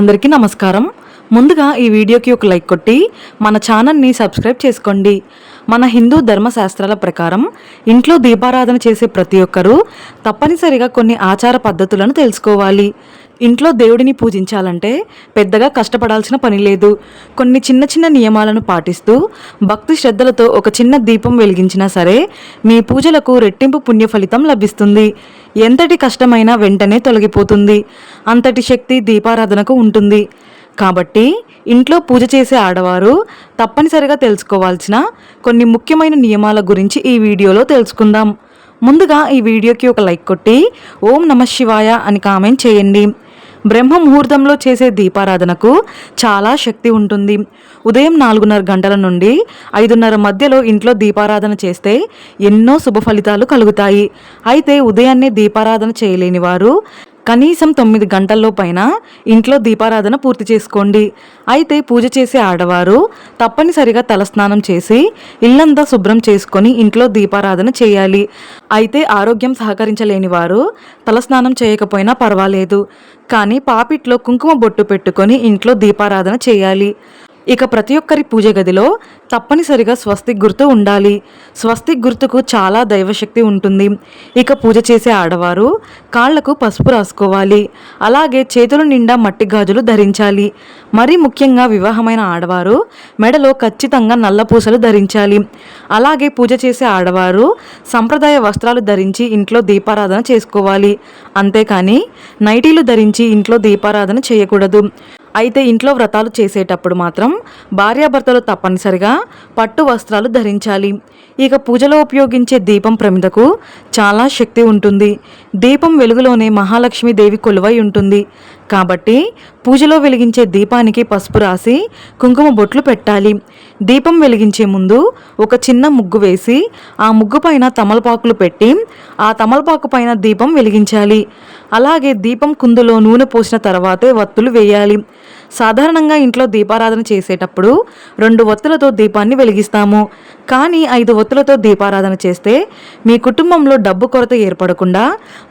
అందరికీ నమస్కారం. ముందుగా ఈ వీడియోకి ఒక లైక్ కొట్టి మన ఛానల్ని సబ్స్క్రైబ్ చేసుకోండి. మన హిందూ ధర్మశాస్త్రాల ప్రకారం ఇంట్లో దీపారాధన చేసే ప్రతి ఒక్కరూ తప్పనిసరిగా కొన్ని ఆచార పద్ధతులను తెలుసుకోవాలి. ఇంట్లో దేవుడిని పూజించాలంటే పెద్దగా కష్టపడాల్సిన పని లేదు. కొన్ని చిన్న చిన్న నియమాలను పాటిస్తూ భక్తి శ్రద్ధలతో ఒక చిన్న దీపం వెలిగించినా సరే మీ పూజలకు రెట్టింపు పుణ్య ఫలితం లభిస్తుంది. ఎంతటి కష్టమైనా వెంటనే తొలగిపోతుంది. అంతటి శక్తి దీపారాధనకు ఉంటుంది. కాబట్టి ఇంట్లో పూజ చేసే ఆడవారు తప్పనిసరిగా తెలుసుకోవాల్సిన కొన్ని ముఖ్యమైన నియమాల గురించి ఈ వీడియోలో తెలుసుకుందాం. ముందుగా ఈ వీడియోకి ఒక లైక్ కొట్టి ఓం నమ శివాయ అని కామెంట్ చేయండి. బ్రహ్మ ముహూర్తంలో చేసే దీపారాధనకు చాలా శక్తి ఉంటుంది. ఉదయం నాలుగున్నర గంటల నుండి ఐదున్నర మధ్యలో ఇంట్లో దీపారాధన చేస్తే ఎన్నో శుభ ఫలితాలు కలుగుతాయి. అయితే ఉదయాన్నే దీపారాధన చేయలేని వారు కనీసం తొమ్మిది గంటల్లో పైన ఇంట్లో దీపారాధన పూర్తి చేసుకోండి. అయితే పూజ చేసే ఆడవారు తప్పనిసరిగా తలస్నానం చేసి ఇల్లంతా శుభ్రం చేసుకొని ఇంట్లో దీపారాధన చేయాలి. అయితే ఆరోగ్యం సహకరించలేని వారు తలస్నానం చేయకపోయినా పర్వాలేదు. కానీ పాపిట్లో కుంకుమ బొట్టు పెట్టుకొని ఇంట్లో దీపారాధన చేయాలి. ఇక ప్రతి ఒక్కరి పూజ గదిలో తప్పనిసరిగా స్వస్తిక్ గుర్తు ఉండాలి. స్వస్తిక్ గుర్తుకు చాలా దైవశక్తి ఉంటుంది. ఇక పూజ చేసే ఆడవారు కాళ్ళకు పసుపు రాసుకోవాలి. అలాగే చేతుల నిండా మట్టి గాజులు ధరించాలి. మరీ ముఖ్యంగా వివాహమైన ఆడవారు మెడలో ఖచ్చితంగా నల్ల పూసలు ధరించాలి. అలాగే పూజ చేసే ఆడవారు సంప్రదాయ వస్త్రాలు ధరించి ఇంట్లో దీపారాధన చేసుకోవాలి. అంతేకాని నైటీలు ధరించి ఇంట్లో దీపారాధన చేయకూడదు. అయితే ఇంట్లో వ్రతాలు చేసేటప్పుడు మాత్రం భార్యాభర్తలు తప్పనిసరిగా పట్టు వస్త్రాలు ధరించాలి. ఇక పూజలో ఉపయోగించే దీపం ప్రమిదకు చాలా శక్తి ఉంటుంది. దీపం వెలుగులోనే మహాలక్ష్మీదేవి కొలువై ఉంటుంది. కాబట్టి పూజలో వెలిగించే దీపానికి పసుపు రాసి కుంకుమ బొట్లు పెట్టాలి. దీపం వెలిగించే ముందు ఒక చిన్న ముగ్గు వేసి ఆ ముగ్గు పైన తమలపాకులు పెట్టి ఆ తమలపాకు పైన దీపం వెలిగించాలి. అలాగే దీపం కుందులో నూనె పోసిన తర్వాతే వత్తులు వేయాలి. సాధారణంగా ఇంట్లో దీపారాధన చేసేటప్పుడు రెండు ఒత్తులతో దీపాన్ని వెలిగిస్తాము. కానీ ఐదు ఒత్తులతో దీపారాధన చేస్తే మీ కుటుంబంలో డబ్బు కొరత ఏర్పడకుండా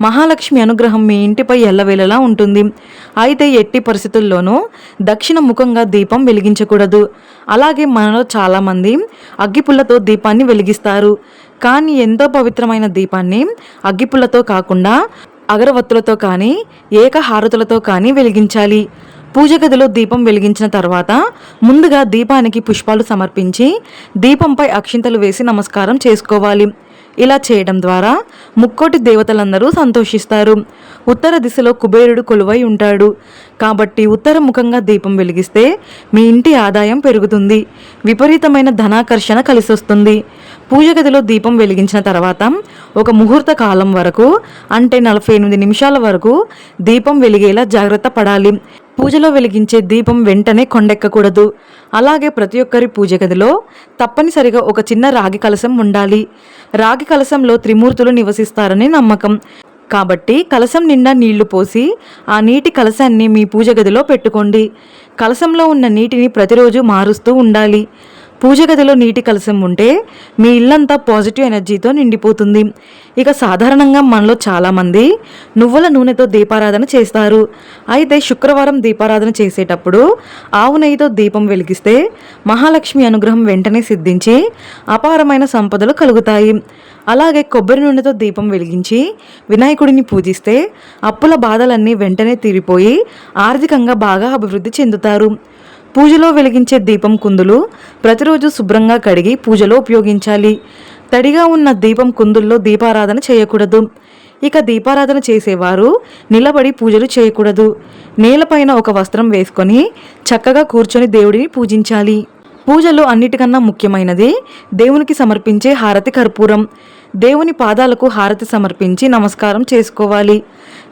మహాలక్ష్మి అనుగ్రహం మీ ఇంటిపై ఎల్లవేళలా ఉంటుంది. అయితే ఎట్టి పరిస్థితుల్లోనూ దక్షిణ ముఖంగా దీపం వెలిగించకూడదు. అలాగే మనలో చాలామంది అగ్గిపుల్లతో దీపాన్ని వెలిగిస్తారు. కానీ ఎంతో పవిత్రమైన దీపాన్ని అగ్గిపుల్లతో కాకుండా అగరవత్తులతో కానీ ఏకహారతులతో కానీ వెలిగించాలి. పూజ గదిలో దీపం వెలిగించిన తర్వాత ముందుగా దీపానికి పుష్పాలు సమర్పించి దీపంపై అక్షింతలు వేసి నమస్కారం చేసుకోవాలి. ఇలా చేయడం ద్వారా ముక్కోటి దేవతలందరూ సంతోషిస్తారు. ఉత్తర దిశలో కుబేరుడు కొలువై ఉంటాడు. కాబట్టి ఉత్తర ముఖంగా దీపం వెలిగిస్తే మీ ఇంటి ఆదాయం పెరుగుతుంది. విపరీతమైన ధనాకర్షణ కలిసొస్తుంది. పూజ గదిలో దీపం వెలిగించిన తర్వాత ఒక ముహూర్త కాలం వరకు అంటే నలభై ఎనిమిది నిమిషాల వరకు దీపం వెలిగేలా జాగ్రత్త పడాలి. పూజలో వెలిగించే దీపం వెంటనే కొండెక్కకూడదు. అలాగే ప్రతి ఒక్కరి పూజ గదిలో తప్పనిసరిగా ఒక చిన్న రాగి కలశం ఉండాలి. రాగి కలశంలో త్రిమూర్తులు నివసిస్తారని నమ్మకం. కాబట్టి కలశం నిండా నీళ్ళు పోసి ఆ నీటి కలశాన్ని మీ పూజ గదిలో పెట్టుకోండి. కలశంలో ఉన్న నీటిని ప్రతిరోజు మారుస్తూ ఉండాలి. పూజ గదిలో నీటి కలశం ఉంటే మీ ఇల్లంతా పాజిటివ్ ఎనర్జీతో నిండిపోతుంది. ఇక సాధారణంగా మనలో చాలామంది నువ్వుల నూనెతో దీపారాధన చేస్తారు. అయితే శుక్రవారం దీపారాధన చేసేటప్పుడు ఆవు నెయ్యితో దీపం వెలిగిస్తే మహాలక్ష్మి అనుగ్రహం వెంటనే సిద్ధించి అపారమైన సంపదలు కలుగుతాయి. అలాగే కొబ్బరి నూనెతో దీపం వెలిగించి వినాయకుడిని పూజిస్తే అప్పుల బాధలన్నీ వెంటనే తీరిపోయి ఆర్థికంగా బాగా అభివృద్ధి చెందుతారు. పూజలో వెలిగించే దీపం కుందులు ప్రతిరోజు శుభ్రంగా కడిగి పూజలో ఉపయోగించాలి. తడిగా ఉన్న దీపం కుందుల్లో దీపారాధన చేయకూడదు. ఇక దీపారాధన చేసేవారు నిలబడి పూజలు చేయకూడదు. నేలపైన ఒక వస్త్రం వేసుకొని చక్కగా కూర్చొని దేవుడిని పూజించాలి. పూజలో అన్నిటికన్నా ముఖ్యమైనది దేవునికి సమర్పించే హారతి కర్పూరం. దేవుని పాదాలకు హారతి సమర్పించి నమస్కారం చేసుకోవాలి.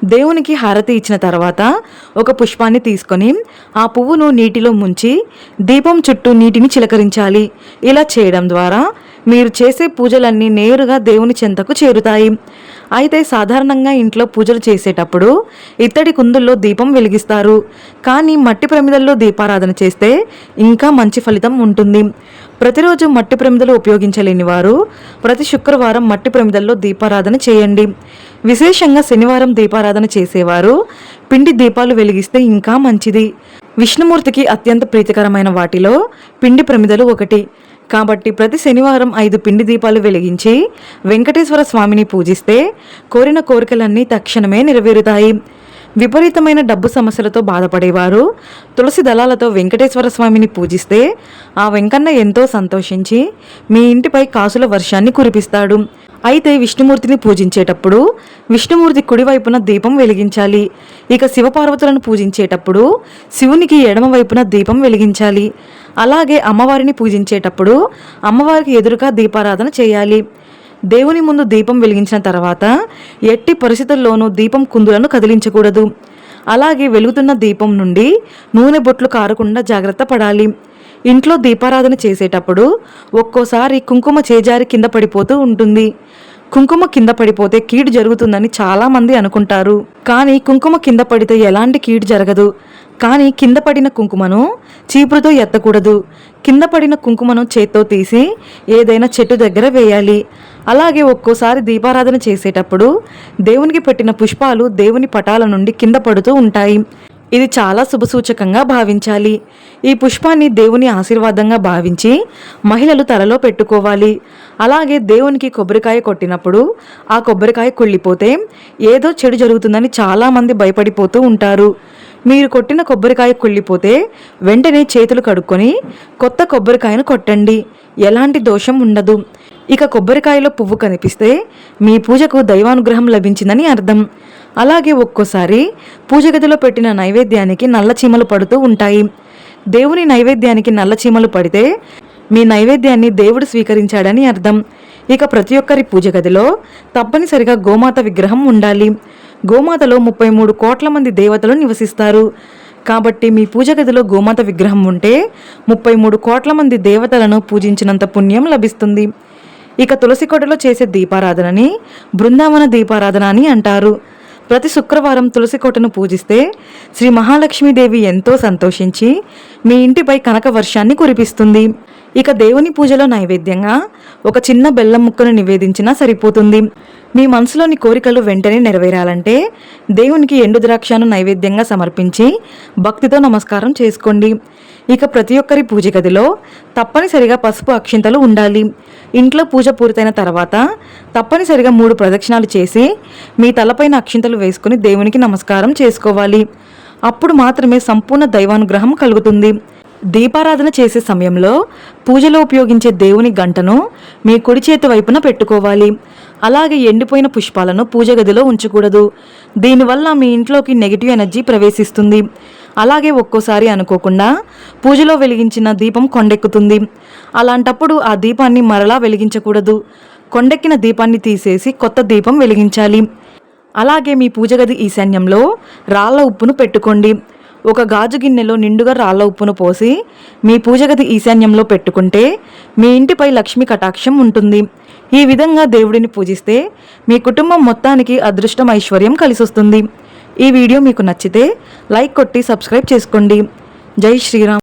దేవునికి హారతి ఇచ్చిన తర్వాత ఒక పుష్పాన్ని తీసుకొని ఆ పువ్వును నీటిలో ముంచి దీపం చుట్టూ నీటిని చిలకరించాలి. ఇలా చేయడం ద్వారా మీరు చేసే పూజలన్నీ నేరుగా దేవుని చెంతకు చేరుతాయి. అయితే సాధారణంగా ఇంట్లో పూజలు చేసేటప్పుడు ఇత్తడి కుందుల్లో దీపం వెలిగిస్తారు. కానీ మట్టి ప్రమిదల్లో దీపారాధన చేస్తే ఇంకా మంచి ఫలితం ఉంటుంది. ప్రతిరోజు మట్టి ప్రమిదలు ఉపయోగించలేని వారు ప్రతి శుక్రవారం మట్టి ప్రమిదల్లో దీపారాధన చేయండి. విశేషంగా శనివారం దీపారాధన చేసేవారు పిండి దీపాలు వెలిగిస్తే ఇంకా మంచిది. విష్ణుమూర్తికి అత్యంత ప్రీతికరమైన వాటిలో పిండి ప్రమిదలు ఒకటి. కాబట్టి ప్రతి శనివారం ఐదు పిండి దీపాలు వెలిగించి వెంకటేశ్వర స్వామిని పూజిస్తే కోరిన కోరికలన్నీ తక్షణమే నెరవేరుతాయి. విపరీతమైన డబ్బు సమస్యలతో బాధపడేవారు. తులసి దళాలతో వెంకటేశ్వర స్వామిని పూజిస్తే ఆ వెంకన్న ఎంతో సంతోషించి మీ ఇంటిపై కాసుల వర్షాన్ని కురిపిస్తాడు. అయితే విష్ణుమూర్తిని పూజించేటప్పుడు విష్ణుమూర్తి కుడివైపున దీపం వెలిగించాలి. ఇక శివపార్వతులను పూజించేటప్పుడు శివునికి ఎడమవైపున దీపం వెలిగించాలి. అలాగే అమ్మవారిని పూజించేటప్పుడు అమ్మవారికి ఎదురుగా దీపారాధన చేయాలి. దేవుని ముందు దీపం వెలిగించిన తర్వాత ఎట్టి పరిస్థితుల్లోనూ దీపం కుందులను కదిలించకూడదు. అలాగే వెలుగుతున్న దీపం నుండి నూనె బొట్లు కారకుండా జాగ్రత్త పడాలి. ఇంట్లో దీపారాధన చేసేటప్పుడు ఒక్కోసారి కుంకుమ చేజారి కింద పడిపోతూ ఉంటుంది. కుంకుమ కింద పడిపోతే కీడు జరుగుతుందని చాలామంది అనుకుంటారు. కానీ కుంకుమ కింద పడితే ఎలాంటి కీడు జరగదు. కానీ కింద పడిన కుంకుమను చీపురుతో ఎత్తకూడదు. కింద పడిన కుంకుమను చేత్తో తీసి ఏదైనా చెట్టు దగ్గర వేయాలి. అలాగే ఒక్కోసారి దీపారాధన చేసేటప్పుడు దేవునికి పెట్టిన పుష్పాలు దేవుని పటాల నుండి కింద పడుతూ ఉంటాయి. ఇది చాలా శుభసూచకంగా భావించాలి. ఈ పుష్పాన్ని దేవుని ఆశీర్వాదంగా భావించి మహిళలు తలలో పెట్టుకోవాలి. అలాగే దేవునికి కొబ్బరికాయ కొట్టినప్పుడు ఆ కొబ్బరికాయ కుళ్ళిపోతే ఏదో చెడు జరుగుతుందని చాలామంది భయపడిపోతూ ఉంటారు. మీరు కొట్టిన కొబ్బరికాయ కుళ్ళిపోతే వెంటనే చేతులు కడుక్కొని కొత్త కొబ్బరికాయను కొట్టండి. ఎలాంటి దోషం ఉండదు. ఇక కొబ్బరికాయలో పువ్వు కనిపిస్తే మీ పూజకు దైవానుగ్రహం లభించిందని అర్థం. అలాగే ఒక్కోసారి పూజ గదిలో పెట్టిన నైవేద్యానికి నల్ల చీమలు పడుతూ ఉంటాయి. దేవుని నైవేద్యానికి నల్ల చీమలు పడితే మీ నైవేద్యాన్ని దేవుడు స్వీకరించాడని అర్థం. ఇక ప్రతి ఒక్కరి పూజ గదిలో తప్పనిసరిగా గోమాత విగ్రహం ఉండాలి. గోమాతలో ముప్పై మూడు కోట్ల మంది దేవతలు నివసిస్తారు. కాబట్టి మీ పూజ గదిలో గోమాత విగ్రహం ఉంటే ముప్పై మూడు కోట్ల మంది దేవతలను పూజించినంత పుణ్యం లభిస్తుంది. ఇక తులసి కోటలో చేసే దీపారాధనని బృందావన దీపారాధన అని అంటారు. ప్రతి శుక్రవారం తులసి కోటను పూజిస్తే శ్రీ మహాలక్ష్మీదేవి ఎంతో సంతోషించి మీ ఇంటిపై కనక వర్షాన్ని కురిపిస్తుంది. ఇక దేవుని పూజలో నైవేద్యంగా ఒక చిన్న బెల్లం ముక్కను నివేదించినా సరిపోతుంది. మీ మనసులోని కోరికలు వెంటనే నెరవేరాలంటే దేవునికి ఎండు ద్రాక్షను నైవేద్యంగా సమర్పించి భక్తితో నమస్కారం చేసుకోండి. ఇక ప్రతి ఒక్కరి పూజ గదిలో తప్పనిసరిగా పసుపు అక్షింతలు ఉండాలి. ఇంట్లో పూజ పూర్తయిన తర్వాత తప్పనిసరిగా మూడు ప్రదక్షిణాలు చేసి మీ తలపైన అక్షింతలు వేసుకుని దేవునికి నమస్కారం చేసుకోవాలి. అప్పుడు మాత్రమే సంపూర్ణ దైవానుగ్రహం కలుగుతుంది. దీపారాధన చేసే సమయంలో పూజలో ఉపయోగించే దేవుని గంటను మీ కుడి చేతి వైపున పెట్టుకోవాలి. అలాగే ఎండిపోయిన పుష్పాలను పూజ గదిలో ఉంచకూడదు. దీనివల్ల మీ ఇంట్లోకి నెగిటివ్ ఎనర్జీ ప్రవేశిస్తుంది. అలాగే ఒక్కోసారి అనుకోకుండా పూజలో వెలిగించిన దీపం కొండెక్కుతుంది. అలాంటప్పుడు ఆ దీపాన్ని మరలా వెలిగించకూడదు. కొండెక్కిన దీపాన్ని తీసేసి కొత్త దీపం వెలిగించాలి. అలాగే మీ పూజ గది ఈశాన్యంలో రాళ్ళ ఉప్పును పెట్టుకోండి. ఒక గాజు గిన్నెలో నిండుగా రాళ్ళ ఉప్పును పోసి మీ పూజగది ఈశాన్యంలో పెట్టుకుంటే మీ ఇంటిపై లక్ష్మి కటాక్షం ఉంటుంది. ఈ విధంగా దేవుడిని పూజిస్తే మీ కుటుంబం మొత్తానికి అదృష్టం ఐశ్వర్యం కలిసొస్తుంది. ఈ వీడియో మీకు నచ్చితే లైక్ కొట్టి సబ్స్క్రైబ్ చేసుకోండి. జై శ్రీరామ్.